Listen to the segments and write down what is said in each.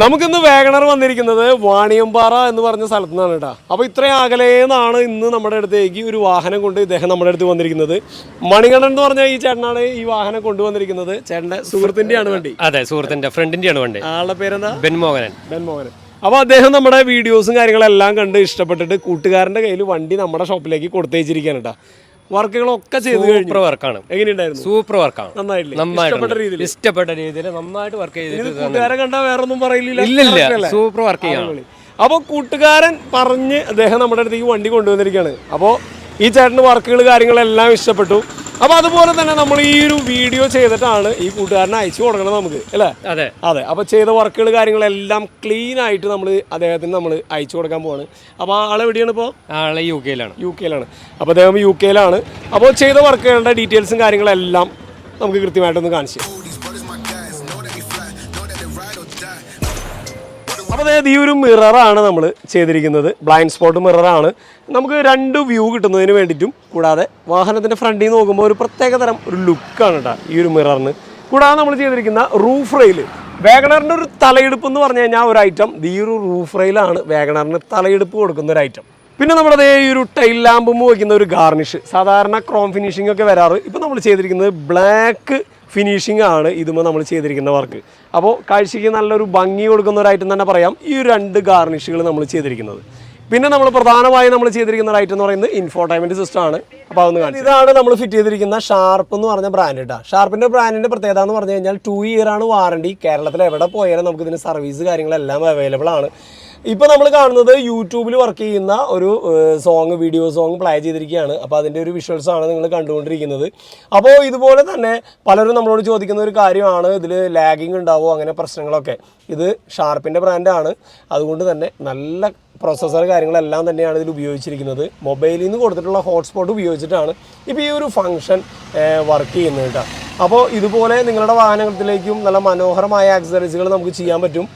നമുക്കിന്ന് വേഗണർ വന്നിരിക്കുന്നത് വാണിയമ്പാറ എന്ന് പറഞ്ഞ സ്ഥലത്തു നിന്നാണ് കേട്ടോ. അപ്പോൾ ഇത്രയും അകലേന്നാണ് ഇന്ന് നമ്മുടെ അടുത്തേക്ക് ഒരു വാഹനം കൊണ്ട് ഇദ്ദേഹം നമ്മുടെ അടുത്ത് വന്നിരിക്കുന്നത്. മണികണ്ഠൻ എന്ന് പറഞ്ഞ ഈ ചേട്ടനാണ് ഈ വാഹനം കൊണ്ടുവന്നിരിക്കുന്നത് ചേട്ടന്റെ സുഹൃത്തിന്റെയാണ് വണ്ടി. അതെ സുഹൃത്തിന്റെ ഫ്രണ്ടിന്റെയാണ് വണ്ടി. ആളുടെ പേരെന്താ? ബെൻമോഹനൻ. ബെൻ മോഹനൻ അപ്പോൾ അദ്ദേഹം നമ്മുടെ വീഡിയോസും കാര്യങ്ങളെല്ലാം കണ്ട് ഇഷ്ടപ്പെട്ടിട്ട് കൂട്ടുകാരന്റെ കയ്യിൽ വണ്ടി നമ്മുടെ ഷോപ്പിലേക്ക് കൊടുത്തേച്ചിരിക്കുകയാണ് കേട്ടോ. വർക്കുകളൊക്കെ ചെയ്ത് സൂപ്പർ വർക്കാണ് എങ്ങനെയുണ്ടായിരുന്നു? സൂപ്പർ വർക്കാണ് നന്നായിട്ടില്ല ഇഷ്ടപ്പെട്ട രീതിയിൽ. ഇഷ്ടപ്പെട്ട രീതിയിൽ നന്നായിട്ട് വർക്ക് ചെയ്തിട്ട് കണ്ടാൽ വേറെ ഒന്നും പറയില്ല ഇല്ലില്ല സൂപ്പർ വർക്ക് ചെയ്യാൻ. അപ്പോൾ കൂട്ടുകാരൻ പറഞ്ഞ് അദ്ദേഹം നമ്മുടെ അടുത്തേക്ക് വണ്ടി കൊണ്ടുവന്നിരിക്കുകയാണ്. അപ്പോൾ ഈ ചേട്ടന് വർക്കുകൾ കാര്യങ്ങളെല്ലാം ഇഷ്ടപ്പെട്ടു. അപ്പോൾ അതുപോലെ തന്നെ നമ്മൾ ഈ ഒരു വീഡിയോ ചെയ്തിട്ടാണ് ഈ കൂട്ടുകാരനെ അയച്ചു കൊടുക്കണം നമുക്ക് അല്ലേ? അതെ. അതെ. അപ്പോൾ ചെയ്ത വർക്കുകൾ കാര്യങ്ങളെല്ലാം ക്ലീൻ ആയിട്ട് നമ്മൾ അദ്ദേഹത്തിന് നമ്മൾ അയച്ചു കൊടുക്കാൻ പോവാണ്. അപ്പോൾ ആളെവിടെയാണ് ഇപ്പോ? ആളെ യു കെയിലാണ് യു കെയിലാണ് അപ്പോൾ അദ്ദേഹം യു കെയിലാണ് അപ്പോൾ ചെയ്ത വർക്കുകളുടെ ഡീറ്റെയിൽസും കാര്യങ്ങളെല്ലാം നമുക്ക് കൃത്യമായിട്ടൊന്ന് കാണിച്ചു അതായത് ഈ ഒരു മിററാണ് നമ്മൾ ചെയ്തിരിക്കുന്നത്. ബ്ലൈൻഡ് സ്പോട്ട് മിററാണ് നമുക്ക് രണ്ട് വ്യൂ കിട്ടുന്നതിന് വേണ്ടിയിട്ടും കൂടാതെ വാഹനത്തിന്റെ ഫ്രണ്ടിൽ നിന്ന് നോക്കുമ്പോൾ ഒരു പ്രത്യേക തരം ഒരു ലുക്കാണ് കേട്ടോ ഈ ഒരു മിററിന് കൂടാതെ നമ്മൾ ചെയ്തിരിക്കുന്ന റൂഫ് റെയിൽ വേഗണറിന്റെ ഒരു തലയെടുപ്പ് എന്ന് പറഞ്ഞു കഴിഞ്ഞാൽ ഒരു ഐറ്റം ഈ ഒരു റൂഫ് റെയിലാണ് വേഗണറിന് തലയെടുപ്പ് കൊടുക്കുന്ന ഒരു ഐറ്റം പിന്നെ നമ്മുടെ ഈ ഒരു ടൈൽ ലാമ്പും വയ്ക്കുന്ന ഒരു ഗാർണിഷ് സാധാരണ ക്രോം ഫിനിഷിംഗ് ഒക്കെ വരാറ്. ഇപ്പോൾ നമ്മൾ ചെയ്തിരിക്കുന്നത് ബ്ലാക്ക് ഫിനിഷിംഗ് ആണ് ഇതുമ്പോൾ നമ്മൾ ചെയ്തിരിക്കുന്ന വർക്ക്. അപ്പോൾ കാഴ്ചയ്ക്ക് നല്ലൊരു ഭംഗി കൊടുക്കുന്ന ഒരു ഐറ്റം തന്നെ പറയാം. ഈ രണ്ട് ഗാർണിഷുകൾ നമ്മൾ ചെയ്തിരിക്കുന്നത്. പിന്നെ നമ്മൾ പ്രധാനമായി നമ്മൾ ചെയ്തിരിക്കുന്ന ഐറ്റം എന്ന് പറയുന്നത് ഇൻഫോർടൈൻമെന്റ് സിസ്റ്റം ആണ്. അപ്പോൾ അതൊന്ന് കാണിച്ചു ഇതാണ് നമ്മൾ ഫിറ്റ് ചെയ്തിരിക്കുന്ന ഷാർപ്പ് എന്ന് പറഞ്ഞ ബ്രാൻഡ് കേട്ടോ ഷാർപ്പിന്റെ ബ്രാൻഡിന്റെ പ്രത്യേകത എന്ന് പറഞ്ഞു കഴിഞ്ഞാൽ ടു ഇയർ ആണ് വാറണ്ടി കേരളത്തിൽ എവിടെ പോയാലും നമുക്ക് ഇതിന് സർവീസ് കാര്യങ്ങളെല്ലാം അവൈലബിൾ ആണ്. ഇപ്പോൾ നമ്മൾ കാണുന്നത് യൂട്യൂബിൽ വർക്ക് ചെയ്യുന്ന ഒരു സോങ് വീഡിയോ സോങ് പ്ലേ ചെയ്തിരിക്കുകയാണ്. അപ്പോൾ അതിന്റെ ഒരു വിഷ്വൽസ് ആണ് നിങ്ങൾ കണ്ടുകൊണ്ടിരിക്കുന്നത്. അപ്പോൾ ഇതുപോലെ തന്നെ പലരും നമ്മളോട് ചോദിക്കുന്ന ഒരു കാര്യമാണ്. ഇതിൽ ലാഗിങ് ഉണ്ടാവുമോ അങ്ങനെ പ്രശ്നങ്ങളൊക്കെ. ഇത് ഷാർപ്പിന്റെ ബ്രാൻഡാണ് അതുകൊണ്ട് തന്നെ നല്ല പ്രോസസ്സർ കാര്യങ്ങളെല്ലാം തന്നെയാണ് ഇതിൽ ഉപയോഗിച്ചിരിക്കുന്നത്. മൊബൈലിൽ നിന്ന് കൊടുത്തിട്ടുള്ള ഹോട്ട്സ്പോട്ട് ഉപയോഗിച്ചിട്ടാണ് ഇപ്പോൾ ഈ ഒരു ഫംഗ്ഷൻ വർക്ക് ചെയ്യുന്നത് കേട്ടോ. അപ്പോൾ ഇതുപോലെ നിങ്ങളുടെ വാഹനത്തിലേക്കും നല്ല മനോഹരമായ ആക്സസറീസുകൾ നമുക്ക് ചെയ്യാൻ പറ്റും.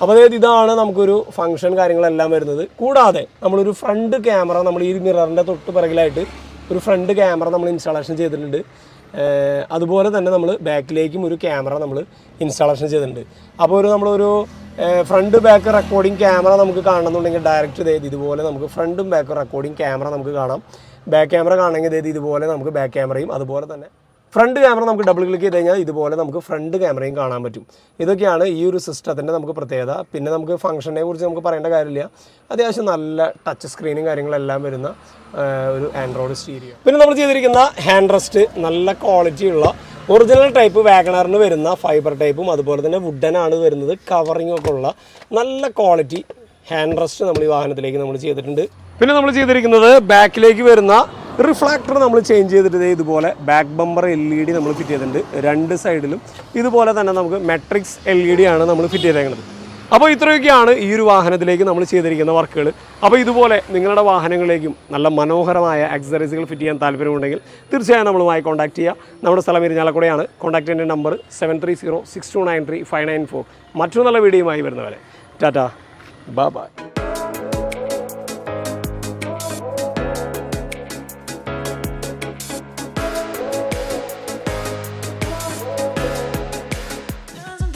അപ്പോൾ അതായത് ഇതാണ് നമുക്കൊരു ഫംഗ്ഷൻ കാര്യങ്ങളെല്ലാം വരുന്നത്. കൂടാതെ നമ്മളൊരു ഫ്രണ്ട് ക്യാമറ നമ്മൾ ഈ മിററിന്റെ തൊട്ട് പിറകിലായിട്ട് ഒരു ഫ്രണ്ട് ക്യാമറ നമ്മൾ ഇൻസ്റ്റാളേഷൻ ചെയ്തിട്ടുണ്ട്. അതുപോലെ തന്നെ നമ്മൾ ബാക്കിലേക്കും ഒരു ക്യാമറ നമ്മൾ ഇൻസ്റ്റാളേഷൻ ചെയ്തിട്ടുണ്ട്. അപ്പോൾ ഒരു നമ്മളൊരു ഫ്രണ്ട് ബാക്ക് റെക്കോർഡിംഗ് ക്യാമറ നമുക്ക് കാണണമെന്നുണ്ടെങ്കിൽ ഡയറക്റ്റ് ഇതായത് ഇതുപോലെ നമുക്ക് ഫ്രണ്ടും ബാക്ക് റെക്കോർഡിംഗ് ക്യാമറ നമുക്ക് കാണാം. ബാക്ക് ക്യാമറ കാണണമെങ്കിൽ ഇതായത് ഇതുപോലെ നമുക്ക് ബാക്ക് ക്യാമറയും അതുപോലെ തന്നെ ഫ്രണ്ട് ക്യാമറ നമുക്ക് ഡബിൾ ക്ലിക്ക് ചെയ്ത് കഴിഞ്ഞാൽ ഇതുപോലെ നമുക്ക് ഫ്രണ്ട് ക്യാമറയും കാണാൻ പറ്റും. ഇതൊക്കെയാണ് ഈ ഒരു സിസ്റ്റത്തിന്റെ നമുക്ക് പ്രത്യേകത. പിന്നെ നമുക്ക് ഫംഗ്ഷനെ കുറിച്ച് നമുക്ക് പറയേണ്ട കാര്യമില്ല. അത്യാവശ്യം നല്ല ടച്ച് സ്ക്രീനും കാര്യങ്ങളെല്ലാം വരുന്ന ഒരു ആൻഡ്രോയിഡ് സ്റ്റീരിയോ പിന്നെ നമ്മൾ ചെയ്തിരിക്കുന്ന ഹാൻഡ് റെസ്റ്റ് നല്ല ക്വാളിറ്റി ഉള്ള ഒറിജിനൽ ടൈപ്പ് വാഗണറിന് വരുന്ന ഫൈബർ ടൈപ്പും അതുപോലെ തന്നെ വുഡൻ ആണ് വരുന്നത്. കവറിംഗ് ഒക്കെ ഉള്ള നല്ല ക്വാളിറ്റി ഹാൻഡ് റെസ്റ്റ് നമ്മൾ ഈ വാഹനത്തിലേക്ക് നമ്മൾ ചെയ്തിട്ടുണ്ട്. പിന്നെ നമ്മൾ ചെയ്തിരിക്കുന്നത് ബാക്കിലേക്ക് വരുന്ന റിഫ്ലാക്ടർ നമ്മൾ ചേഞ്ച് ചെയ്തിട്ട് ഇതുപോലെ back bumper L E D നമ്മൾ ഫിറ്റ് ചെയ്തിട്ടുണ്ട്. രണ്ട് സൈഡിലും ഇതുപോലെ തന്നെ നമുക്ക് മെട്രിക്സ് എൽ ഇ ഡി ആണ് നമ്മൾ ഫിറ്റ് ചെയ്തേക്കുന്നത് അപ്പോൾ ഇത്രയൊക്കെയാണ് ഈ ഒരു വാഹനത്തിലേക്ക് നമ്മൾ ചെയ്തിരിക്കുന്ന വർക്കുകൾ. അപ്പോൾ ഇതുപോലെ നിങ്ങളുടെ വാഹനങ്ങളിലേക്കും നല്ല മനോഹരമായ ആക്സസറീസുകൾ ഫിറ്റ് ചെയ്യാൻ താല്പര്യമുണ്ടെങ്കിൽ തീർച്ചയായും നമ്മളുമായി കോൺടാക്ട് ചെയ്യുക. നമ്മുടെ സ്ഥലം ഇരിഞ്ഞാലക്കുടയാണ്. കോൺടാക്ട് ചെയ്യേണ്ട number seven three zero six two nine three five nine four മറ്റൊരു നല്ല വീഡിയോയുമായി വരുന്നവരെ. Tata. Bye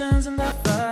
questions and the fight.